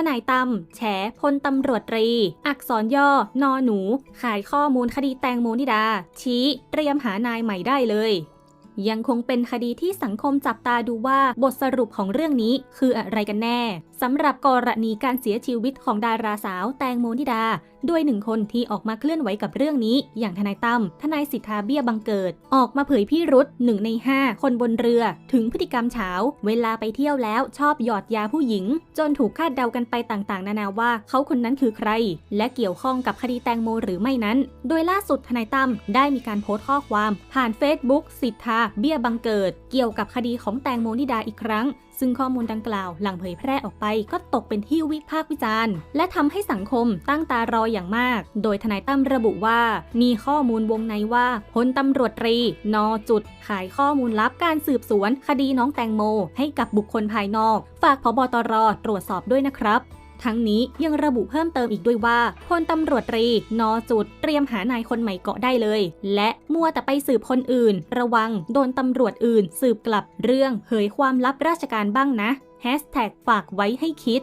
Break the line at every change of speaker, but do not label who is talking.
ทนายตั้มแฉพลตำรวจตรี อักษรย่อนอหนู ขายข้อมูลคดีแตงโมนิดา ชี้เตรียมหานายใหม่ได้เลยยังคงเป็นคดีที่สังคมจับตาดูว่าบทสรุปของเรื่องนี้คืออะไรกันแน่สำหรับกรณีการเสียชีวิตของดาราสาวแตงโมนิดาด้วยหนึ่งคนที่ออกมาเคลื่อนไหวกับเรื่องนี้ อย่างทนายตั้มทนายสิทธาเบี้ยบังเกิด ออกมาเผยพี่รุธหนึ่งใน 5 คนบนเรือ ถึงพฤติกรรมเฉาเวลาไปเที่ยวแล้วชอบหยอดยาผู้หญิง จนถูกคาดเดากันไปต่างๆ นานาว่าเขาคนนั้นคือใคร และเกี่ยวข้องกับคดีแตงโมหรือไม่นั้น โดยล่าสุดทนายตั้มได้มีการโพสต์ข้อความผ่าน Facebook สิทธาเบี้ยบังเกิด เกี่ยวกับคดีของแตงโมนิดาอีกครั้งซึ่งข้อมูลดังกล่าวหลังเผยแพร่ออกไปก็ตกเป็นที่วิพากษ์วิจารณ์ และทำให้สังคมตั้งตารออย่างมาก โดยทนายตั้มระบุว่า มีข้อมูลวงในว่าพลตำรวจตรีนอจุด ขายข้อมูลลับการสืบสวน คดีน้องแตงโม ให้กับบุคคลภายนอก ฝากพบตรตรวจสอบด้วยนะครับทั้งนี้ยังระบุเพิ่มเติมอีกด้วยว่าพลตำรวจตรีนอจุด เตรียมหานายคนใหม่เกาะได้เลย และมัวแต่ไปสืบคนอื่น ระวังโดนตำรวจอื่น สืบกลับเรื่องเผยความลับราชการบ้างนะแฮชแท็กฝากไว้ให้คิด